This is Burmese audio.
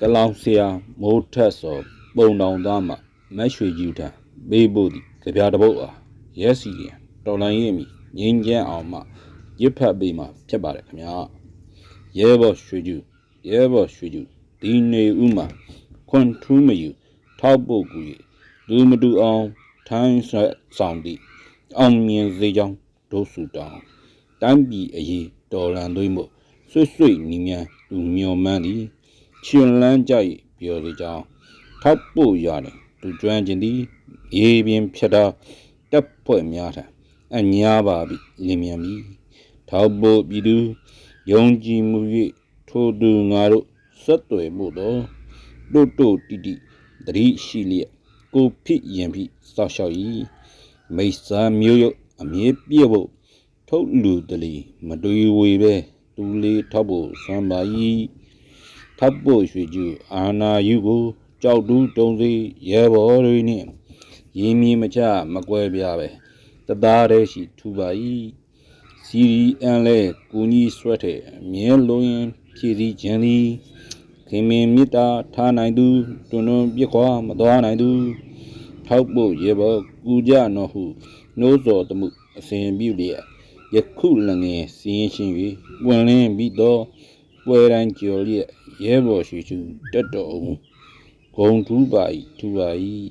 ကလောင်ဆရာမိုးထက်စောပုံတောင်သားမှမတ်ရွှေကြီးထံပေးဖို့သည်ကြပြတစ်ပုတ်အားရဲစီရင်တော်လန်ရဲ့မီငင်းကျန်းအောင်မှရစ်ဖတ်ပေးမှဖြစ်ပါတယ်ခင်ဗျာရဲဘော်ရွှေကြီးရဲဘော်ရွှေကြီးဒီနေဥမှာခွန်ထူးမယူထောက်ပုတ်ကူ၍လူမတူအောင်ထိုင်းဆက်ဆောင်သည့်အောင်မြင်စေကြောင်းဒုစုတောင်းတိုင်းပြည်အရေးတော်လန်သွေးမှုဆွတ်ဆွတ်နီးမြန်းလူမျော်မှန်းသည် ရှင်လန်းကြိုက်ပြောလေကြောင်းထောက်ပို့ရတယ်သူကျွမ်းခြင်းသည်ရေပြင်းဖြတ်တာတပ်ဖွဲ့များထံအညာပါပြီလင်မြန်ပြီထောက်ပို့ပြည်သူယုံကြည်မှု၍ထိုသူငါတို့ဆက်သွယ်မှုတော့တို့တို့တိတိတတိရှိလျက်ကိုဖြစ်ရင်ဖြစ်စောက်ရှောက်၏မိစ္ဆာမျိုးရုပ်အမြဲပြည့်ဖို့ထုတ်လူတလီမတွေးဝေပဲသူလေးထောက်ဖို့ဆွမ်းပါ၏ ထပ်ဖို့ရွှေကျူအာနာယုကိုကြောက်တူးတုံးစီရဲဘော်တွေနှင့်ရင်းမြစ်မချမကွဲပြားပဲတသားတည်းရှိထူပါ၏စီရီအန်လဲကိုကြီးဆွဲတဲ့မြဲလုံးရင်ဖြည့်စည်းခြင်းသည်ခင်မင်မြစ်တာထားနိုင်သူတွန်းတွန်းပြစ်ခွာမသွားနိုင်သူထောက်ဖို့ရဲဘော်ကူကြနော်ဟုနှိုးစော်တမှုအစဉ်ပြုလျက်ယခုလည်းငယ်စီးရင်ရှင်၍ပွင့်လင်းပြီးတော့ပွဲတိုင်းကြော်လျက် ရဲဘော်ရွှေချူတက်တော်အောင်ဂုံထူးပါ၏ထူပါ၏